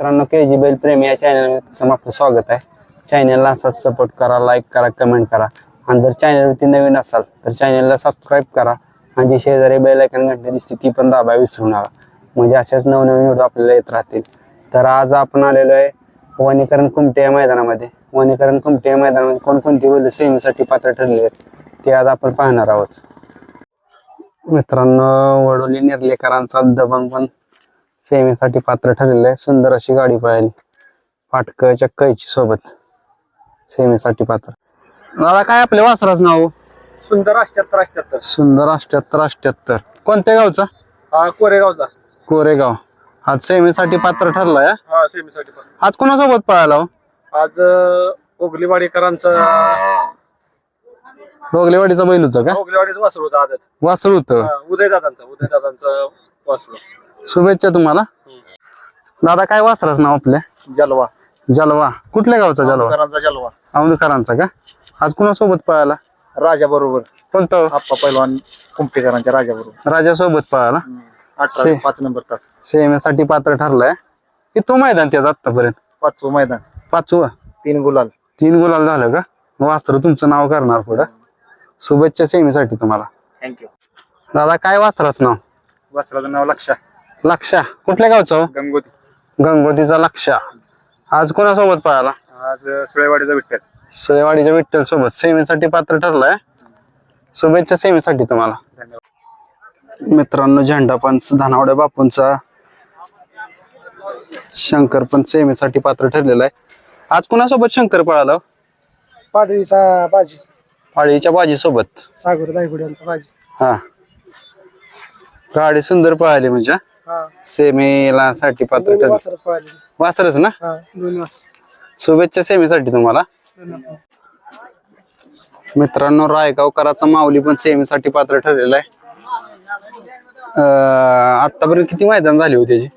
मित्रांनो के जी बैल प्रेमी या चॅनलमध्ये तुमचं आपलं स्वागत आहे. चॅनलला असाच सपोर्ट करा लाईक करा कमेंट करा. आणि जर चॅनलवरती नवीन असाल तर चॅनलला सबस्क्राईब करा. आणि जी शेजारी बैल ऐकून घंटे दिसते ती पण दाबा विसरू नका. म्हणजे असेच नवनवीन व्हिडिओ आपल्याला येत राहतील. तर आज आपण आलेलो आहे वनीकरण कुमटे या मैदानामध्ये. वनीकरण कुमटे या मैदानामध्ये कोणकोणती बैल सेमीसाठी पात्र ठरले आहेत ते आज आपण पाहणार आहोत. मित्रांनो वडोली निर्लेकरांचा दबंग पण सेमीसाठी पात्र ठरलेलं आहे. सुंदर अशी गाडी पाहिली. फाटक चक्कायची सोबत सेमीसाठी पात्र. दादा काय आपल्या वासराच नाव? सुंदर अष्ट्याहत्तर अष्ट्याहत्तर. सुंदर अष्ट्याहत्तर अष्ट्याहत्तर. कोणत्या गावचा? हा कोरेगावचा. कोरेगाव. आज सेमीसाठी पात्र ठरलाय हा? हा सेमीसाठी पण आज कोणासोबत पळाला हो? आज ओगलीवाडीकरांचं रोगलेवाडीचा बैल होतं का? ओगलीवाडीचं वासरू होतं आजच. वासरू होतं. हा, उदयदादांचं उदयदादांचं वासरू शुभेच्छा तुम्हाला. दादा काय वासराच नाव आपल्या जलवा. जलवा. कुठल्या गावचा जलवा? जलवा. औंधकरांचा का? आज कोणासोबत पळाला? राजा बरोबर. कोणतं? आप्पा पैलवान कुंपटेकरांच्या राजा बरोबर. राजासोबत पळाला? अठरा शे- पाच नंबर तास. सेमीसाठी पात्र ठरलाय. की तो मैदान त्याचा आतापर्यंत पाचवं मैदान. पाचवं? तीन गुलाल. तीन गुलाल झालं का? वास्त्र तुमचं नाव करणार पुढं. शुभेच्छा सेमीसाठी तुम्हाला. थँक्यू दादा काय वास्त्राच नाव? वासराचं नाव लक्षा. लक्षा कुठल्या गावचं हो? गंगोती. गंगोतीचा लक्षा आज कोणासोबत पळाला आज सुळेवाडीचा विठ्ठल. सुळेवाडीच्या विठ्ठल सोबत सेमीसाठी पात्र ठरलाय. शुभेच्छा सेमीसाठी तुम्हाला. धन्यवाद. मित्रांनो झेंडा पंच धनावड्या बापूंचा शंकर पण सेमीसाठी पात्र ठरलेला आहे. आज कोणासोबत शंकर पळाला? हो? पाडवीचा बाजी. पाळीच्या बाजी सोबत सागर दायगुड यांचा बाजी. हा. गाडी सुंदर पळाली म्हणजे. हा सेमीला साठी पात्र ठरली. वासरच ना? हा शुभेच्छा सेमीसाठी तुम्हाला. मित्रांनो रायगावकराचा माऊली पण सेमीसाठी पात्र ठरलेला आहे. अं, आतापर्यंत किती मैदान झाली होती त्याची?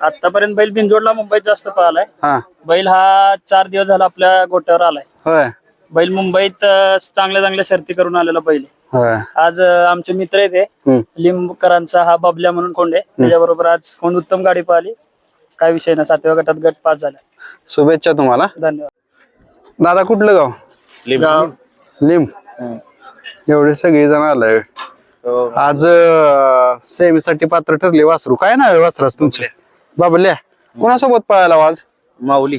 आतापर्यंत बैल बिंजोडला मुंबईत जास्त पळालाय. हा. बैल हा चार दिवस झाला आपल्या गोट्यावर आलाय. होय. बैल मुंबईत चांगल्या चांगल्या शर्ती करून आलेला बैल आहे. होय. आज अं, आमचे मित्र आहेत हे. हम्म. लिंबकरांचा हा बबल्या म्हणून कोंडे त्याच्याबरोबर आज कोण उत्तम गाडी पाहिली. काय विषय ना सातव्या गटात गट पास झाला. शुभेच्छा तुम्हाला. धन्यवाद. दादा कुठलं गाव? गाव. लिंब. एवढे सगळे जण आलाय आज अं, सेमीसाठी पात्र ठरले वासरू. काय नाव आहे वासरास तुमचे? बाबल्या. कोणासोबत पळायला हो आज? माऊली.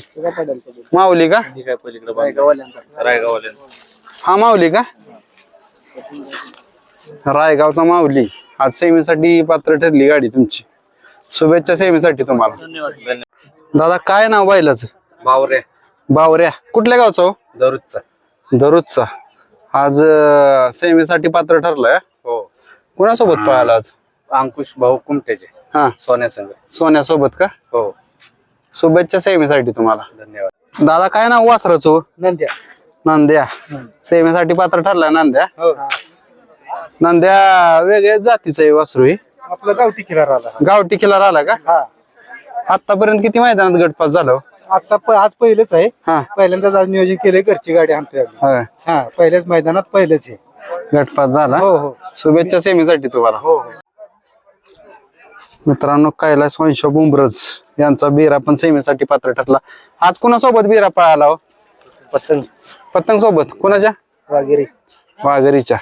माऊली का? हा माऊली का? रायगावचा माऊली. आज सेमीसाठी पात्र ठरली गाडी तुमची. शुभेच्छा सेमीसाठी तुम्हाला. धन्यवाद. दादा काय नाव बैलाच बावरे बावऱ्या. कुठल्या गावचा हो? दरुजचा दररोजचा आज अं, सेमीसाठी पात्र ठरलाय. हो. कोणासोबत पळाला आज? अंकुश भाऊ कुमटेचे. हा. सोन्यासंग सोन्यासोबत का? हो. शुभेच्छा सेमीसाठी तुम्हाला. धन्यवाद. दादा काय नाव वासराचं हो? नंद्या. नांद्या. सेमीसाठी पात्र ठरलाय नांद्या. हो. नांद्या वेगळ्याच जातीचं आहे वासरू ही. आपलं गावठी किल्ला राहिला गावठी किल्ला राहिला का? हा. आतापर्यंत किती मैदानात गटपास झालं? हो? आता प- आज पहिलेच आहे. हा. पहिल्यांदाच आज नियोजन केलंय घरची गाडी आणतोय आम्ही. होय. हा पहिल्याच मैदानात पहिलेच आहे. गटपास झाला. हो हो. शुभेच्छा सेमीसाठी तुम्हाला. हो हो. मित्रांनो कैलास वंश बुंब्रज यांचा बिरा पण सेमीसाठी पात्र ठरला. आज कोणासोबत बिरा पळाला हो? पतंग. पतंग सोबत कोणाच्या? वगैरे वाघरीच्या.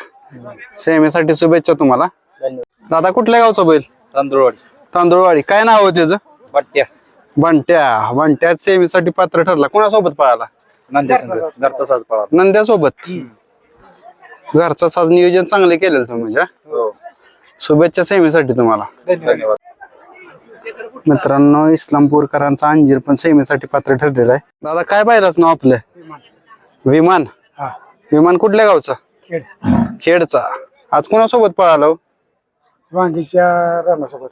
सेमीसाठी शुभेच्छा तुम्हाला. दादा कुठल्या गावचा बैल? तांदूळवाडी. तांदूळवाडी. काय नाव आहे त्याचं? पट्ट्या बंट्या. बंट्या सेमीसाठी पात्र ठरला. कोणासोबत पळाला? नंद्या घरचा साज पळा नंद्यासोबत. घरचा साज नियोजन चांगले केलेलं तुम्ही म्हणजे, हा? शुभेच्छा सेमीसाठी तुम्हाला. धन्यवाद. मित्रांनो इस्लामपूरकरांचा अंजीर पण सेमीसाठी पात्र ठरलेला आहे. दादा काय पाहिलाच नाव आपलं? विमान? हा. विमान कुठल्या गावचा? खेळ खेडचा. आज कोणासोबत पळाला? हो? वांगीच्या रानासोबत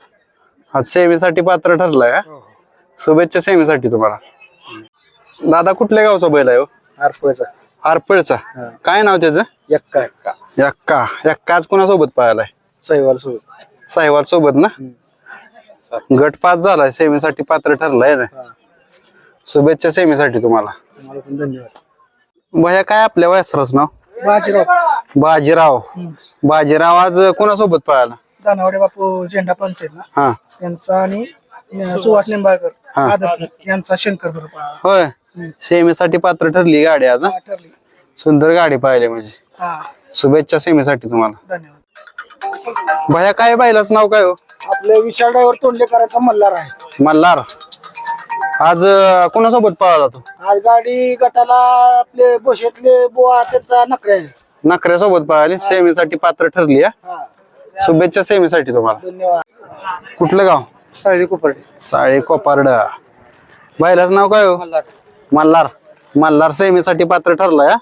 आज सेमीसाठी पात्र ठरलाय हा? शुभेच्छा सेमीसाठी तुम्हाला. दादा कुठल्या गावचा बैल आहे हो? आरपळचा. काय नाव त्याचं? एक्का एक्का यक्का. यक्का आज कोणासोबत पळालाय? सैवाल सोबत. साहेबाल सोबत ना? गट पास झालाय सेमीसाठी पात्र ठरलाय ना? शुभेच्छा सेमीसाठी तुम्हाला. तुम्हाला पण धन्यवाद. भया काय आपल्या वयसराच नाव? बाजीराव. बाजीराव. बाजीराव आज कोणासोबत पळाला? दानावडे बापू झेंडा पंच आहेत ना? हा. त्यांचा आणि सुहास निंबाळकर हा. आदर यांचा शंकर बरोबर होय. सेमीसाठी पात्र ठरली गाडी आज हा? ठरली. सुंदर गाडी पाहिली म्हणजे. हा. शुभेच्छा सेमीसाठी तुम्हाला. धन्यवाद. भया काय बायलाच नाव काय हो? आपले विशाल ड्रायव्हर तोंडलेकरांचा मल्हार आहे. मल्हार. आज अं, कोणासोबत पळाला तो? आज गाडी गटाला आपले बोशेतले बुवा त्याचा नखरे आहे नखऱ्यासोबत पळाली सेमीसाठी पात्र ठरली हा? हा. शुभेच्छा सेमीसाठी तुम्हाला. धन्यवाद. कुठलं गाव? साळी कुपर्डे. साळे कोपारड. बायलाच नाव काय हो? मल्हार. मल्हार. सेमीसाठी पात्र ठरलाय हा?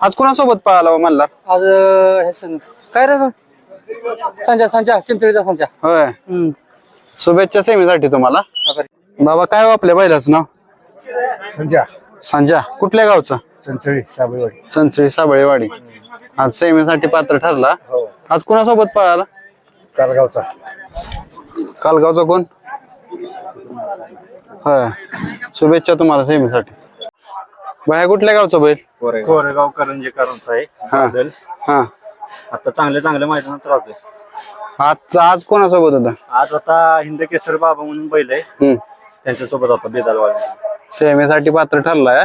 आज कोणासोबत पळाला हो मल्हार? आज हे काय रे संजा संजा चिंचळीचा संजा होय. शुभेच्छा सेमीसाठी तुम्हाला. बाबा काय हो आपल्या बैलाचं नाव? संजय. संजा कुठल्या गावचं? चंचळी साबळेवाडी. संचळी साबळेवाडी. आज सेमीसाठी पात्र ठरला. हो. आज कोणासोबत पळाला? कालगावचा. कालगावचा कोण? होय. शुभेच्छा तुम्हाला सेमीसाठी. बाया कुठल्या गावचा बैल? कोरेगाव. करंजीकरांचा आहे. हा. बादल. हा. आता चांगल्या चांगल्या मैदानात राहतोय. आज आज कोणासोबत होता? आज आता हिंद केसर बाबा म्हणून बैल आहे. हम्म. त्यांच्यासोबत होता बेदालवाड सेमीसाठी पात्र ठरलाय.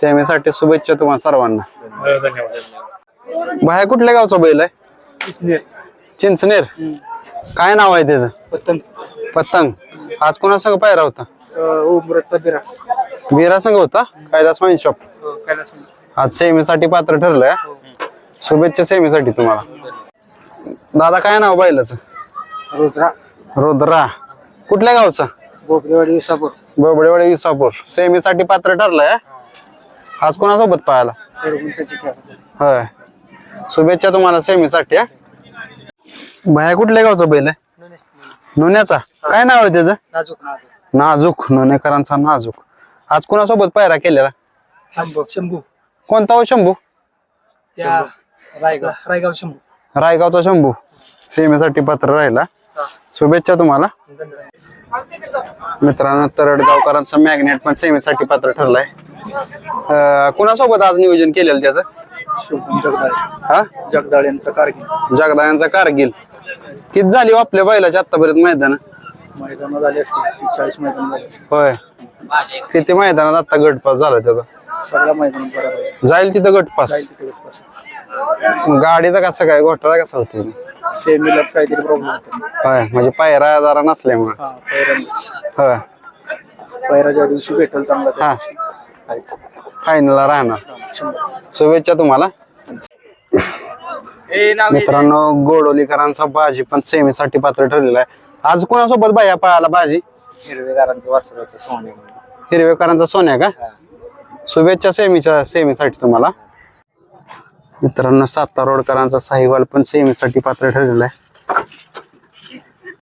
सेमीसाठी शुभेच्छा तुम्हाला सर्वांना. बाया कुठल्या गावचा बैल आहे? चिंचनेर. काय नाव आहे त्याचं? पतंग. पतंग. आज कोणासंग पायरा होता? उमरतचा बिरा. संघ होता? कैलास वाईन शॉप काय आज सेमीसाठी पात्र ठरलंय. शुभेच्छा सेमीसाठी तुम्हाला. दादा काय नाव बैलाचं? रुद्रा. रुद्रा. कुठल्या गावचा? बोपरेवाडी विसापूर. बबडेवाडी विसापूर. सेमीसाठी पात्र ठरलंय. आज कोणासोबत पाहायला? होय. शुभेच्छा तुम्हाला सेमीसाठी बाया कुठल्या गावचा बैल आहे? नुन्याचा? काय नाव आहे त्याचं? नाजूक. नुनेकरांचा नाजूक. आज कोणासोबत पायरा केलेला? शंभू. कोणता हो शंभू? रायगाव. शंभू. रायगावचा शंभू. सेमीसाठी पात्र राहिला. शुभेच्छा तुम्हाला. मित्रांनो तरडगावकरांचा मॅग्नेट पण सेमीसाठी पात्र ठरलाय. कोणासोबत आज नियोजन केलेलं त्याचं? जगदाळे. हा? जगदाळे यांचा कारगिल. जगदा यांचा कारगिल. किती झाली हो आपल्या बैलाच्या आतापर्यंत मैदान? मैदान झाले असतील चाळीस मैदान झाले होय. किती मैदानात आता गटपास झाला त्याचा? सगळ्या मैदान बरोबर जाईल तिथं गटपास. गाडीचा कसा काय? घोटाळा कसा होतो सेमीलाच काहीतरी प्रॉब्लेम होता. होय म्हणजे पायरा जरा नसल्यामुळे. हा पैरा होय. पैराच्या दिवशी भेटेल चांगला त्या हा. दिवशी. आहेच. फायनलला राहणार. शंभर शुभेच्छा तुम्हाला. मित्रांनो गोडोलीकरांचा बाजी पण सेमीसाठी पात्र ठरलेला आहे. आज कोणासोबत बाया पळाला बाजी? हिरवेगारांचं वासर होतं सोने हिरवेकरांचा सोन्या का? शुभेच्छा सेमीच्या सेमीसाठी तुम्हाला. मित्रांनो सातारोडकरांचा साहिवाल पण सेमीसाठी पात्र ठरलेला आहे.